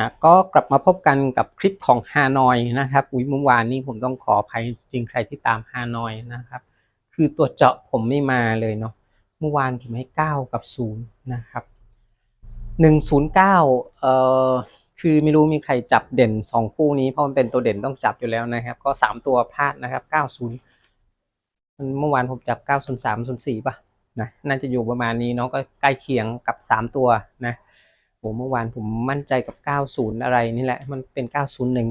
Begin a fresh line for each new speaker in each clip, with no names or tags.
อะก็กลับมาพบกันกับคลิปของฮานอยนะครับอุ๊ยเมื่อวานนี้ผมต้องขออภัยจริงใครที่ตามฮานอยนะครับ คือตัวเจาะผมไม่มาเลยเนาะเมื่อวานผมให้เก้ากับศูนย์นะครับหนึ่งศูนย์เก้าเอ่อคือไม่รู้มีใครจับเด่นสองคู่นี้เพราะมันเป็นตัวเด่นต้องจับอยู่แล้วนะครับ ก็สามตัวพลาดนะครับเก้าศูนย์เมื่อวานผมจับเก้าศูนย์สามศูนย์สี่ป่ะนะน่าจะอยู่ประมาณนี้เนาะก็ใกล้เคียงกับสามตัวนะ โหเมื่อวานผมมั่นใจกับ 90 อะไรนี่แหละ มันเป็น 901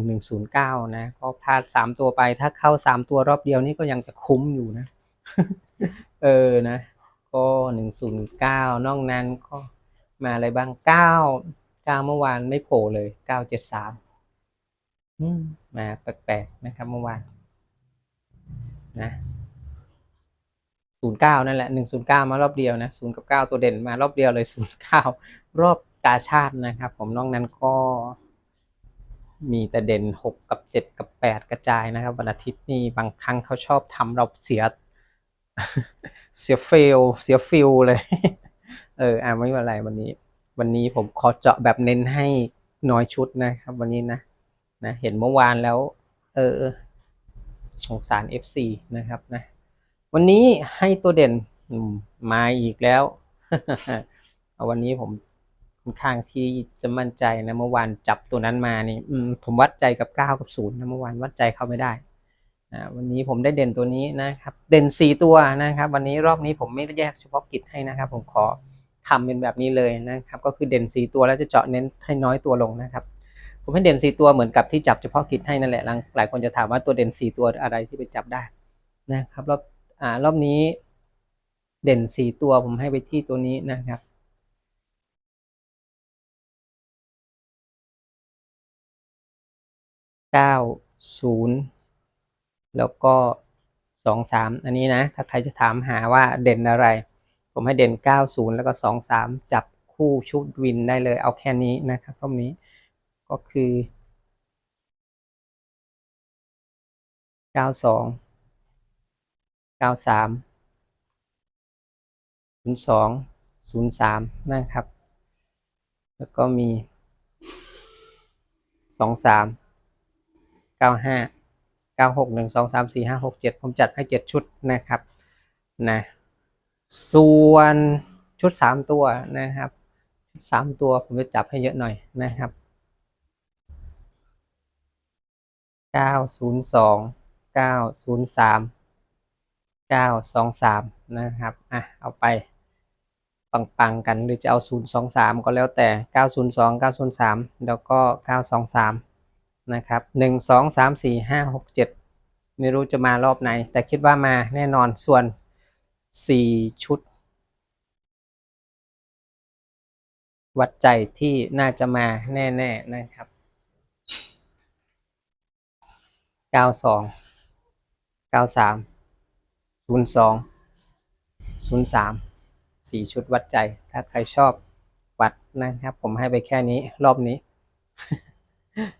109 นะ ก็พลาด 3 ตัวไป ถ้าเข้า 3 ตัวรอบเดียวนี่ก็ยังจะคุ้มอยู่นะ เออ นะ ก็ 109 นอกนั้นก็มาอะไรบ้าง 9 9 เมื่อวานไม่โผล่เลย 973อืมมาแปลกๆ นะครับเมื่อวาน นะศูนย์เก้านั่นแหละหนึ่งศูนย์เก้ามารอบเดียวนะศูนย์กับเก้าตัวเด่นมารอบเดียวเลยศูนย์เก้ารอบ กาชาตินะครับ ผมนอกนั้นก็มีแต่เด่นหกกับเจ็ดกับแปดกระจายนะครับ วันอาทิตย์นี่บางครั้งเขาชอบทำเราเสีย เสียเฟล เสียฟิลเลย เออ อ่าไม่เป็นไรวันนี้ วันนี้ผมขอเจาะแบบเน้นให้น้อยชุดนะครับ วันนี้นะนะเห็นเมื่อวานแล้ว เออสงสาร FC นะครับนะ วันนี้ให้ตัวเด่นมาอีกแล้ว วันนี้ผม อนข้างที่จะมั่นใจนะเมื่อวานจับตัวนั้นมานี่อืผมวัดใจกับเก้ากับศูนย์นะเมื่อวานวัดใจเขาไม่ได้นะวันนี้ผมได้เด่นตัวนี้นะครับ เด่นสี่ตัวนะครับ วันนี้รอบนี้ผมไม่ได้แยกเฉพาะกิจให้นะครับ ผมขอทำเป็นแบบนี้เลยนะครับ ก็คือเด่นสี่ตัวแล้วจะเจาะเน้นให้น้อยตัวลงนะครับ ผมให้เด่นสี่ตัวเหมือนกับที่จับเฉพาะกิจให้นั่นแหละหลายหลายคนจะถามว่าตัวเด่นสี่ตัวอะไรที่ไปจับได้นะครับรอบอ่ารอบนี้เด่นสี่ตัวผมให้ไปที่ตัวนี้นะครับ เก้าศูนย์แล้วก็สองสามอันนี้นะ ถ้าใครจะถามหาว่าเด่นอะไร ผมให้เด่นเก้าศูนย์แล้วก็สองสามจับคู่ชุดวินได้เลย เอาแค่นี้นะครับรอบนี้ก็คือเก้าสองเก้าสามศูนย์สองศูนย์สามนะครับ แล้วก็มีสองสาม เก้าห้าเก้าหกหนึ่งสองสามสี่ห้าหกเจ็ดผมจัดให้เจ็ดชุดนะครับนะส่วนชุดสามตัวนะครับสามตัวผมจะจับให้เยอะหน่อยนะครับเก้าศูนย์สองเก้าศูนย์สามเก้าสองสามนะครับอะเอาไปปังๆกันหรือจะเอา 023 ก็แล้วแต่ 902 903 แล้วก็ 923 นะครับ1 2 3 4 5 6 7ไม่รู้จะมารอบไหน แต่คิดว่ามาแน่นอนส่วน4ชุด วัดใจที่น่าจะมาแน่ๆนะครับ92 93 02 03สี่ชุดวัดใจ ถ้าใครชอบวัดนะครับ ผมให้ไปแค่นี้รอบนี้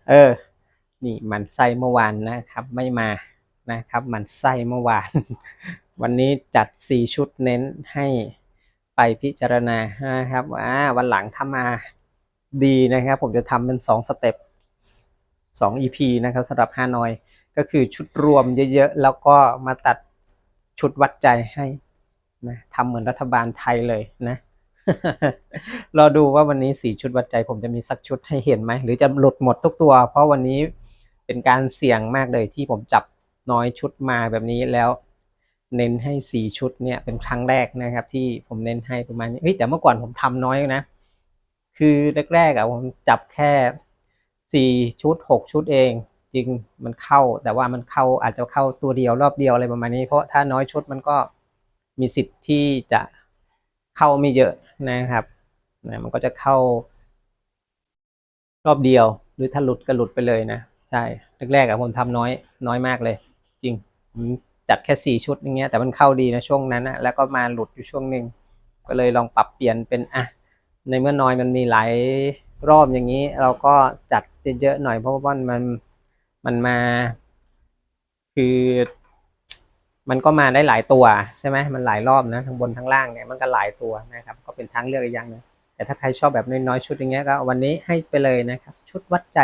เออ นี่มันไส้เมื่อวานนะครับ ไม่มานะครับมันไส้เมื่อวาน วันนี้จัดสี่ชุดเน้นให้ไปพิจารณานะครับว่าวันหลังถ้ามาดีนะครับ ผมจะทำเป็นสองสเต็ปสอง EP นะครับสำหรับฮานอยก็คือชุดรวมเยอะๆ แล้วก็มาตัดชุดวัดใจให้นะทำเหมือนรัฐบาลไทยเลยนะรอดูว่าวันนี้สี่ชุดวัดใจผมจะมีสักชุดให้เห็นไหม หรือจะหลุดหมดทุกตัว เพราะวันนี้ เป็นการเสี่ยงมากเลยที่ผมจับน้อยชุดมาแบบนี้แล้ว เน้นให้สี่ชุดเนี่ยเป็นครั้งแรกนะครับ ที่ผมเน้นให้ประมาณนี้เฮ้ยแต่เมื่อก่อนผมทำน้อยนะ คือแรกๆอะผมจับแค่สี่ชุดหกชุดเอง จริงมันเข้า แต่ว่ามันเข้าอาจจะเข้าตัวเดียวรอบเดียวอะไรประมาณนี้ เพราะถ้าน้อยชุดมันก็มีสิทธิ์ที่จะเข้าไม่เยอะนะครับนะมันก็จะเข้ารอบเดียว หรือถ้าหลุดก็หลุดไปเลยนะ ใช่แรกๆอะผมทำน้อยน้อยมากเลย จริงจัดแค่สี่ชุดอย่างเงี้ยแต่มันเข้าดีนะช่วงนั้นนะแล้วก็มาหลุดอยู่ช่วงหนึ่งก็เลยลองปรับเปลี่ยนเป็นอะในเมื่อน้อยมันมีหลายรอบอย่างนี้ เราก็จัดเยอะๆหน่อยเพราะว่ามันมันมา คือ มันก็มาได้หลายตัวใช่ไหมมันหลายรอบนะทั้งบนทั้งล่างเนี่ยมันก็หลายตัวนะครับ ก็เป็นทางเลือกอีกอย่างหนึงแต่แต่ถ้าใครชอบแบบน้อยๆชุดอย่างเงี้ยก็วันนี้ให้ไปเลยนะครับ ชุดวัดใจ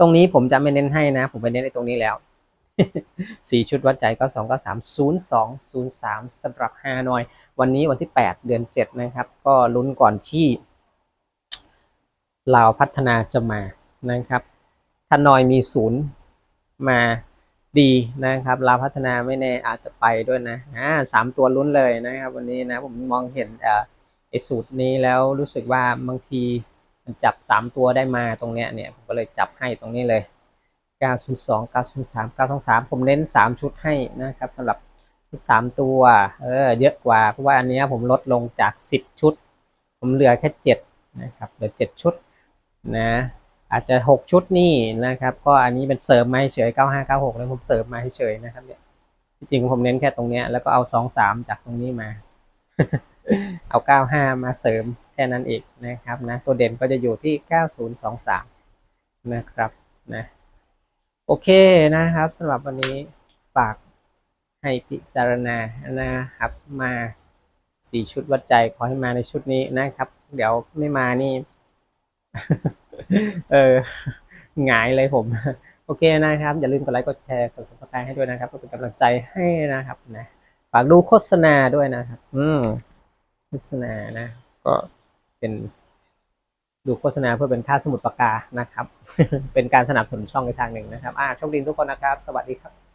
ตรงนี้ผมจะไม่เน้นให้นะ ผมไปเน้นในตรงนี้แล้ว สี่ชุดวัดใจก็สองก็สามศูนย์สองศูนย์สามสำหรับฮานอย วันนี้วันที่แปดเดือนเจ็ดนะครับ ก็ลุ้นก่อนที่ลาวพัฒนาจะมานะครับถ้านอยมีศูนย์มาดีนะครับลาวพัฒนาไม่แน่อาจจะไปด้วยนะอ่าสามตัวลุ้นเลยนะครับ วันนี้นะผมมองเห็นเอ่อไอสูตรนี้แล้วรู้สึกว่าบางที จับสามตัวได้มาตรงเนี้ยเนี่ยผมก็เลยจับให้ตรงนี้เลย902 903 923ผมเน้น3ชุดให้นะครับสำหรับชุด3ตัวเออเยอะกว่าเพราะว่าอันนี้ผมลดลงจาก10ชุด ผมเหลือแค่7นะครับเหลือ7ชุดนะอาจจะ 6 ชุดนี่นะครับ ก็อันนี้เป็นเสริมมาให้เฉย 9596 แล้วผมเสริมมาให้เฉยนะครับเนี่ยจริงๆผมเน้นแค่ตรงเนี้ยแล้วก็เอา 23 จากตรงนี้มา เอา 95 มาเสริมแค่นั้นเองนะครับนะตัวเด่นก็จะอยู่ที่ 9023 นะครับนะโอเคนะครับสำหรับวันนี้ฝากให้พิจารณานะครับมาสี่ชุดวัดใจขอให้มาในชุดนี้นะครับ เดี๋ยวไม่มานี่ เออหงายเลยผม โอเคนะครับ อย่าลืมกดไลค์กดแชร์กด subscribe ให้ด้วยนะครับเพื่อเป็นกำลังใจให้นะครับนะฝากดูโฆษณาด้วยนะครับ อืม โฆษณานะ ก็เป็นดูโฆษณาเพื่อเป็นค่าสมุดปากกานะครับ เป็นการสนับสนุนช่องในทางหนึ่งนะครับอ่าโชคดีทุกคนนะครับ สวัสดีครับ